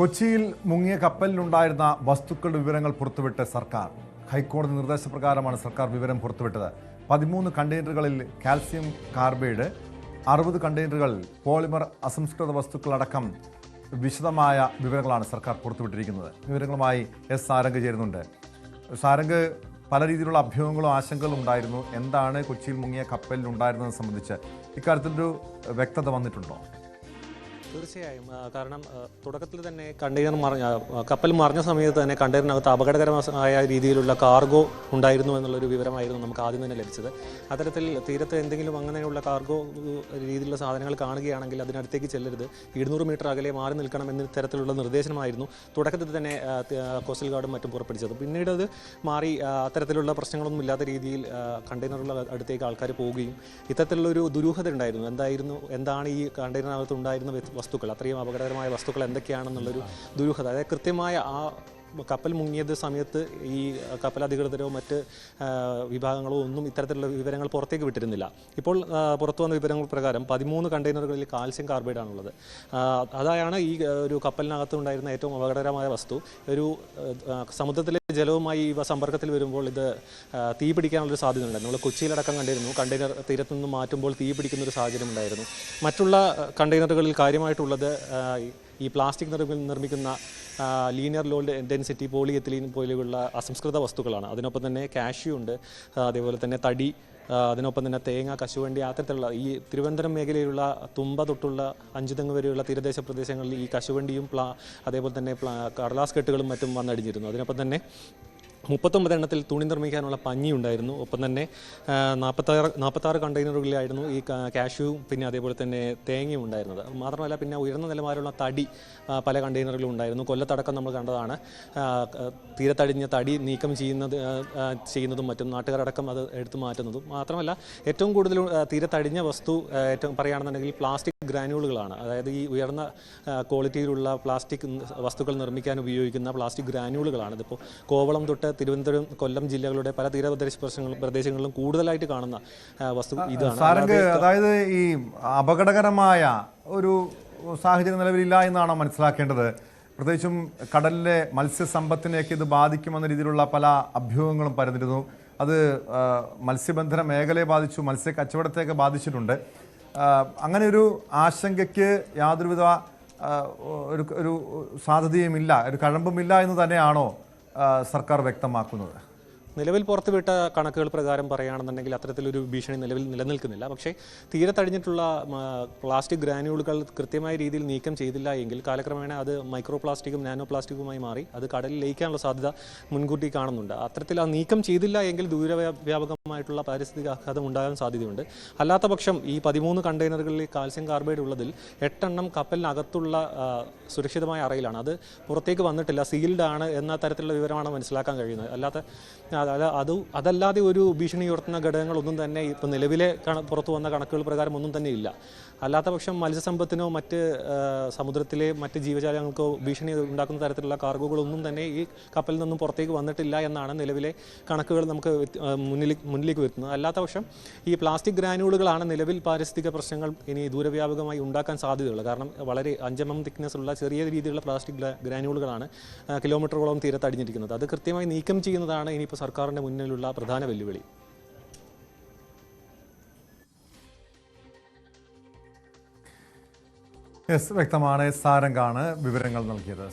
കൊച്ചിയിൽ മുങ്ങിയ കപ്പലിലുണ്ടായിരുന്ന വസ്തുക്കളുടെ വിവരങ്ങൾ പുറത്തുവിട്ട് സർക്കാർ. ഹൈക്കോടതി നിർദ്ദേശപ്രകാരമാണ് സർക്കാർ വിവരം പുറത്തുവിട്ടത്. പതിമൂന്ന് കണ്ടെയ്നറുകളിൽ കാൽസ്യം കാർബൈഡ് അറുപത് കണ്ടെയ്നറുകൾ പോളിമർ അസംസ്കൃത വസ്തുക്കളടക്കം വിശദമായ വിവരങ്ങളാണ് സർക്കാർ പുറത്തുവിട്ടിരിക്കുന്നത്. വിവരങ്ങളുമായി എസ് സാരംഗ് ചേരുന്നുണ്ട്. സാരംഗ് പല രീതിയിലുള്ള അഭ്യൂഹങ്ങളും ആശങ്കകളും ഉണ്ടായിരുന്നു. എന്താണ് കൊച്ചിയിൽ മുങ്ങിയ കപ്പലിൽ ഉണ്ടായിരുന്നത് സംബന്ധിച്ച് ഇക്കാര്യത്തിലൊരു വ്യക്തത വന്നിട്ടുണ്ടോ? തീർച്ചയായും. കാരണം തുടക്കത്തിൽ തന്നെ കണ്ടെയ്നർ മറിഞ്ഞ കപ്പൽ മറിഞ്ഞ സമയത്ത് തന്നെ കണ്ടെയ്നറിനകത്ത് അപകടകരമായ രീതിയിലുള്ള കാർഗോ ഉണ്ടായിരുന്നു എന്നുള്ളൊരു വിവരമായിരുന്നു നമുക്ക് ആദ്യം തന്നെ ലഭിച്ചത്. അത്തരത്തിൽ തീരത്ത് എന്തെങ്കിലും അങ്ങനെയുള്ള കാർഗോ രീതിയിലുള്ള സാധനങ്ങൾ കാണുകയാണെങ്കിൽ അതിനടുത്തേക്ക് ചെല്ലരുത്. ഇരുന്നൂറ് മീറ്റർ അകലെ മാറി നിൽക്കണം എന്ന തരത്തിലുള്ള നിർദ്ദേശമായിരുന്നു തുടക്കത്തിൽ തന്നെ കോസ്റ്റൽ ഗാർഡും മറ്റും പുറപ്പെടുവിച്ചത്. പിന്നീട് അത് മാറി അത്തരത്തിലുള്ള പ്രശ്നങ്ങളൊന്നും ഇല്ലാത്ത രീതിയിൽ കണ്ടെയ്നറുള്ള അടുത്തേക്ക് ആൾക്കാർ പോവുകയും ഇത്തരത്തിലുള്ളൊരു ദുരൂഹത ഉണ്ടായിരുന്നു. എന്തായിരുന്നു എന്താണ് ഈ കണ്ടെയ്നറിനകത്ത് ഉണ്ടായിരുന്ന വസ്തുക്കൾ അത്രയും അപകടകരമായ വസ്തുക്കൾ എന്തൊക്കെയാണെന്നുള്ളൊരു ദുരൂഹത. അതായത് കൃത്യമായ ആ കപ്പൽ മുങ്ങിയത് സമയത്ത് ഈ കപ്പൽ അധികൃതരോ മറ്റ് വിഭാഗങ്ങളോ ഒന്നും ഇത്തരത്തിലുള്ള വിവരങ്ങൾ പുറത്തേക്ക് വിട്ടിരുന്നില്ല. ഇപ്പോൾ പുറത്തു വന്ന വിവരങ്ങൾ പ്രകാരം പതിമൂന്ന് കണ്ടെയ്നറുകളിൽ കാൽസ്യം കാർബൈഡ് ആണുള്ളത് അതായാണ് ഈ ഒരു കപ്പലിനകത്ത് ഉണ്ടായിരുന്ന ഏറ്റവും അപകടകരമായ വസ്തു. ഒരു സമുദ്രത്തിലെ ജലവുമായി ഇവ സമ്പർക്കത്തിൽ വരുമ്പോൾ ഇത് തീ പിടിക്കാനുള്ളൊരു സാധ്യതയുണ്ട്. നമ്മൾ കൊച്ചിയിലടക്കം കണ്ടിരുന്നു. കണ്ടെയ്നർ തീരത്തു നിന്ന് മാറ്റുമ്പോൾ തീ പിടിക്കുന്ന ഒരു സാഹചര്യം ഉണ്ടായിരുന്നു. മറ്റുള്ള കണ്ടെയ്നറുകളിൽ കാര്യമായിട്ടുള്ളത് ഈ- പ്ലാസ്റ്റിക് നിർമ്മി- നിർമ്മിക്കുന്ന ലീനിയർ ലോ ഡെൻസിറ്റി പോളിയെത്തിലീൻ പോലെയുള്ള അസംസ്കൃത വസ്തുക്കളാണ്. അതിനൊപ്പം തന്നെ കാഷ്യൂ ഉണ്ട്. അതേപോലെ തന്നെ തടി അതിനൊപ്പം തന്നെ തേങ്ങ കശുവണ്ടി അത്തരത്തിലുള്ള ഈ തിരുവനന്തപുരം മേഖലയിലുള്ള തുമ്പ തൊട്ടുള്ള അഞ്ചുതെങ്ങ് വരെയുള്ള തീരദേശ പ്രദേശങ്ങളിൽ ഈ കശുവണ്ടിയും പ്ലാ അതേപോലെ തന്നെ കടലാസ് കെട്ടുകളും മറ്റും വന്നടിഞ്ഞിരുന്നു. അതിനൊപ്പം തന്നെ മുപ്പത്തൊമ്പത് എണ്ണത്തിൽ തുണി നിർമ്മിക്കാനുള്ള പഞ്ഞി ഉണ്ടായിരുന്നു ഒപ്പം തന്നെ നാൽപ്പത്താറ് നാൽപ്പത്താറ് കണ്ടെയ്നറുകളിലായിരുന്നു ഈ കാഷ്യൂ പിന്നെ അതേപോലെ തന്നെ തേങ്ങയും ഉണ്ടായിരുന്നത്. മാത്രമല്ല പിന്നെ ഉയർന്ന നിലവാരമുള്ള തടി പല കണ്ടെയ്നറുകളും ഉണ്ടായിരുന്നു. കൊല്ലത്തടക്കം നമ്മൾ കണ്ടതാണ്. തീരത്തടിഞ്ഞ തടി നീക്കം ചെയ്യുന്നത് ചെയ്യുന്നതും മറ്റും നാട്ടുകാരടക്കം അത് എടുത്തു മാറ്റുന്നതും. മാത്രമല്ല ഏറ്റവും കൂടുതൽ തീരത്തടിഞ്ഞ വസ്തു ഏറ്റവും പറയുകയാണെന്നുണ്ടെങ്കിൽ പ്ലാസ്റ്റിക് ഗ്രാനുകളുകളാണ് അതായത് ഈ ഉയർന്ന ക്വാളിറ്റിയിലുള്ള പ്ലാസ്റ്റിക് വസ്തുക്കൾ നിർമ്മിക്കാൻ ഉപയോഗിക്കുന്ന പ്ലാസ്റ്റിക് ഗ്രാനുകളുകളാണ് ഇതിപ്പോൾ കോവളം തൊട്ട് തിരുവനന്തപുരം കൊല്ലം ജില്ലകളുടെ പല തീരപ്രദേശ പ്രശ്നങ്ങളും പ്രദേശങ്ങളിലും കൂടുതലായിട്ട് കാണുന്ന വസ്തു ഇതാണ്. സാരംഗ് അതായത് ഈ അപകടകരമായ ഒരു സാഹചര്യം നിലവിലില്ല എന്നാണോ മനസ്സിലാക്കേണ്ടത്? പ്രത്യേകിച്ചും കടലിലെ മത്സ്യസമ്പത്തിനെയൊക്കെ ഇത് ബാധിക്കുമെന്ന രീതിയിലുള്ള പല അഭ്യൂഹങ്ങളും പരന്നിരുന്നു. അത് മത്സ്യബന്ധന മേഖലയെ ബാധിച്ചു മത്സ്യ കച്ചവടത്തെയൊക്കെ ബാധിച്ചിട്ടുണ്ട്. അങ്ങനെ ഒരു ആശങ്കയ്ക്ക് യാതൊരുവിധ ഒരു ഒരു സാധ്യതയുമില്ല ഒരു കഴമ്പുമില്ല എന്ന് തന്നെയാണോ സർക്കാർ വ്യക്തമാക്കുന്നത്. നിലവിൽ പുറത്തുവിട്ട കണക്കുകൾ പ്രകാരം പറയുകയാണെന്നുണ്ടെങ്കിൽ അത്തരത്തിലൊരു ഭീഷണി നിലവിൽ നിലനിൽക്കുന്നില്ല. പക്ഷേ തീരത്തടിഞ്ഞിട്ടുള്ള മ, പ്ലാസ്റ്റിക് ഗ്രാനുകളുകൾ കൃത്യമായ രീതിയിൽ നീക്കം ചെയ്തില്ല എങ്കിൽ കാലക്രമേണ അത് മൈക്രോ പ്ലാസ്റ്റിക്കും നാനോ പ്ലാസ്റ്റിക്കുമായി മാറി അത് കടലിൽ ലയിക്കാനുള്ള സാധ്യത മുൻകൂട്ടി കാണുന്നുണ്ട്. അത്തരത്തിൽ ആ നീക്കം ചെയ്തില്ല എങ്കിൽ ദൂരവ്യാപകമായിട്ടുള്ള പാരിസ്ഥിതിക ആഘാതം ഉണ്ടാകാൻ സാധ്യതയുണ്ട്. അല്ലാത്ത പക്ഷം ഈ പതിമൂന്ന് കണ്ടെയ്നറുകളിൽ കാൽസ്യം കാർബൈഡ് ഉള്ളതിൽ എട്ടെണ്ണം കപ്പലിനകത്തുള്ള സുരക്ഷിതമായ അറയിലാണ്. അത് പുറത്തേക്ക് വന്നിട്ടില്ല. സീൽഡ് ആണ് എന്ന തരത്തിലുള്ള വിവരമാണ് മനസ്സിലാക്കാൻ കഴിയുന്നത്. അല്ലാത്ത അത് അത് അത് അതല്ലാതെ ഒരു ഭീഷണി ഉയർത്തുന്ന ഘടകങ്ങളൊന്നും തന്നെ ഇപ്പം നിലവിലെ പുറത്തു വന്ന കണക്കുകൾ പ്രകാരം ഒന്നും തന്നെ ഇല്ല. അല്ലാത്ത പക്ഷം മത്സ്യസമ്പത്തിനോ മറ്റ് സമുദ്രത്തിലെ മറ്റ് ജീവജാലങ്ങൾക്കോ ഭീഷണി ഉണ്ടാക്കുന്ന തരത്തിലുള്ള കാർഗോകളൊന്നും തന്നെ ഈ കപ്പലിൽ നിന്നും പുറത്തേക്ക് വന്നിട്ടില്ല എന്നാണ് നിലവിലെ കണക്കുകൾ നമുക്ക് മുന്നിൽ മുന്നിലേക്ക് വരുന്നത് അല്ലാത്ത പക്ഷം ഈ പ്ലാസ്റ്റിക് ഗ്രാനുകളുകളാണ് നിലവിൽ പാരിസ്ഥിതിക പ്രശ്നങ്ങൾ ഇനി ദൂരവ്യാപകമായി ഉണ്ടാക്കാൻ സാധ്യതയുള്ളത്. കാരണം വളരെ അഞ്ചെണ്ണം തിക്നെസ് ഉള്ള ചെറിയ രീതിയിലുള്ള പ്ലാസ്റ്റിക് ഗ്രാ- ഗ്രാനുകളുകളാണ് ആ, കിലോമീറ്ററുകളോളം തീരത്തടിഞ്ഞിരിക്കുന്നത്. അത് കൃത്യമായി നീക്കം ചെയ്യുന്നതാണ് ഇനിയിപ്പോൾ സർക്കാരിന്റെ മുന്നിലുള്ള പ്രധാന വെല്ലുവിളി. യെസ് വ്യക്തമാണ്. സാരംഗാണ് വിവരങ്ങൾ നൽകിയത്.